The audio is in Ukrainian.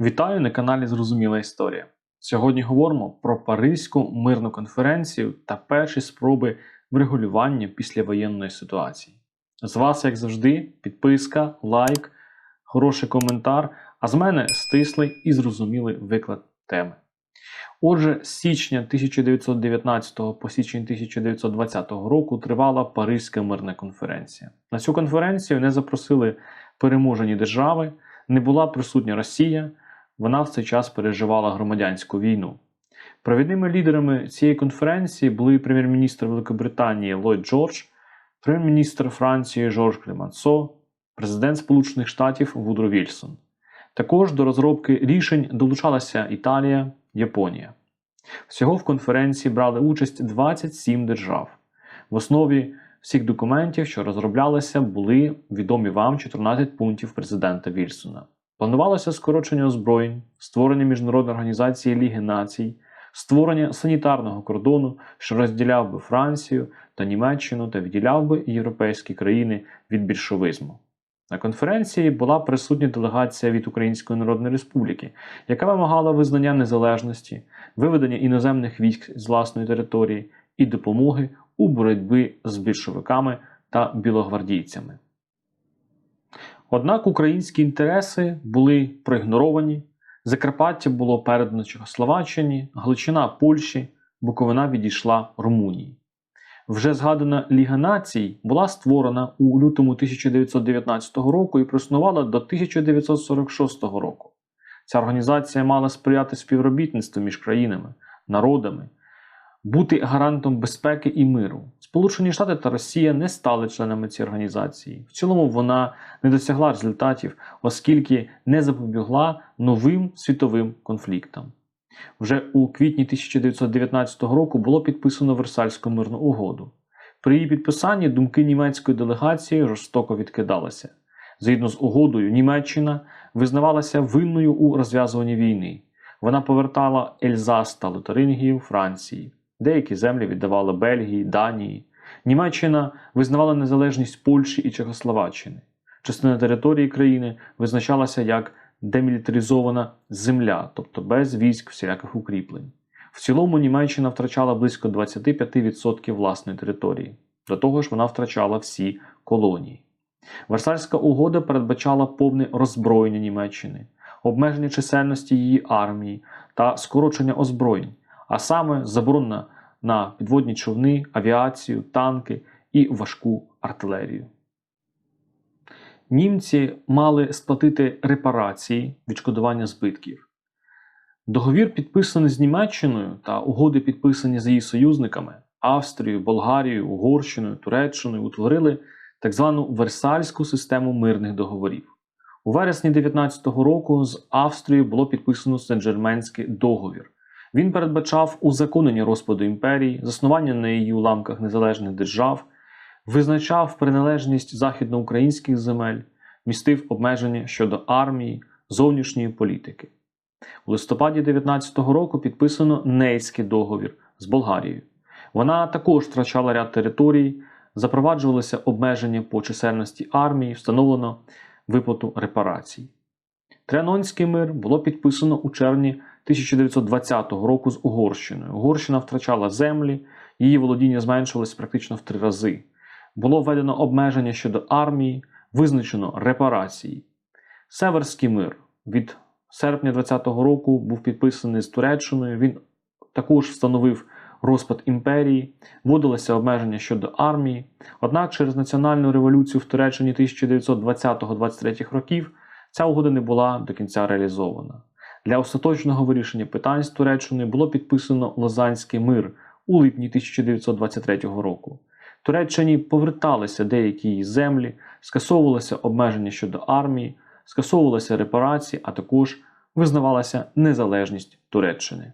Вітаю на каналі Зрозуміла Історія. Сьогодні говоримо про Паризьку мирну конференцію та перші спроби врегулювання післявоєнної ситуації. З вас, як завжди, підписка, лайк, хороший коментар, а з мене стислий і зрозумілий виклад теми. Отже, з січня 1919 по січень 1920 року тривала Паризька мирна конференція. На цю конференцію не запросили переможені держави, не була присутня Росія, вона в цей час переживала громадянську війну. Провідними лідерами цієї конференції були прем'єр-міністр Великобританії Ллойд Джордж, прем'єр-міністр Франції Жорж Клемансо, президент Сполучених Штатів Вудро Вільсон. Також до розробки рішень долучалася Італія, Японія. Всього в конференції брали участь 27 держав. В основі всіх документів, що розроблялися, були відомі вам 14 пунктів президента Вільсона. Планувалося скорочення озброєнь, створення міжнародної організації Ліги Націй, створення санітарного кордону, що розділяв би Францію та Німеччину та відділяв би європейські країни від більшовизму. На конференції була присутня делегація від Української Народної Республіки, яка вимагала визнання незалежності, виведення іноземних військ з власної території і допомоги у боротьбі з більшовиками та білогвардійцями. Однак українські інтереси були проігноровані, Закарпаття було передано Чехословаччині, Галичина Польщі, Буковина відійшла Румунії. Вже згадана Ліга націй була створена у лютому 1919 року і проснувала до 1946 року. Ця організація мала сприяти співробітництву між країнами, народами, бути гарантом безпеки і миру. Сполучені Штати та Росія не стали членами цієї організації. В цілому вона не досягла результатів, оскільки не запобігла новим світовим конфліктам. Вже у квітні 1919 року було підписано Версальську мирну угоду. При її підписанні думки німецької делегації жорстоко відкидалися. Згідно з угодою, Німеччина визнавалася винною у розв'язуванні війни. Вона повертала Ельзас та Лотарингію Франції. Деякі землі віддавала Бельгії, Данії. Німеччина визнавала незалежність Польщі і Чехословаччини. Частина території країни визначалася як демілітаризована земля, тобто без військ всіляких укріплень. В цілому Німеччина втрачала близько 25% власної території. До того ж, вона втрачала всі колонії. Версальська угода передбачала повне роззброєння Німеччини, обмеження чисельності її армії та скорочення озброєнь, а саме заборона на підводні човни, авіацію, танки і важку артилерію. Німці мали сплатити репарації відшкодування збитків. Договір, підписаний з Німеччиною та угоди, підписані з її союзниками Австрією, Болгарією, Угорщиною, Туреччиною, утворили так звану Версальську систему мирних договорів. У вересні 19-го року з Австрією було підписано Сен-Джерменський договір. Він передбачав узаконення розпаду імперії, заснування на її уламках незалежних держав, визначав приналежність західноукраїнських земель, містив обмеження щодо армії, зовнішньої політики. У листопаді 19-го року підписано Нейський договір з Болгарією. Вона також втрачала ряд територій, запроваджувалися обмеження по чисельності армії, встановлено виплату репарацій. Тріанонський мир було підписано у червні 1920 року з Угорщиною. Угорщина втрачала землі, її володіння зменшилось практично в три рази. Було введено обмеження щодо армії, визначено репарації. Северський мир від серпня 20-го року був підписаний з Туреччиною. Він також встановив розпад імперії, вводилися обмеження щодо армії. Однак через національну революцію в Туреччині 1920-23 років ця угода не була до кінця реалізована. Для остаточного вирішення питань з Туреччиною було підписано Лозанський мир у липні 1923 року. Туреччині поверталися деякі її землі, скасовувалися обмеження щодо армії, скасовувалися репарації, а також визнавалася незалежність Туреччини.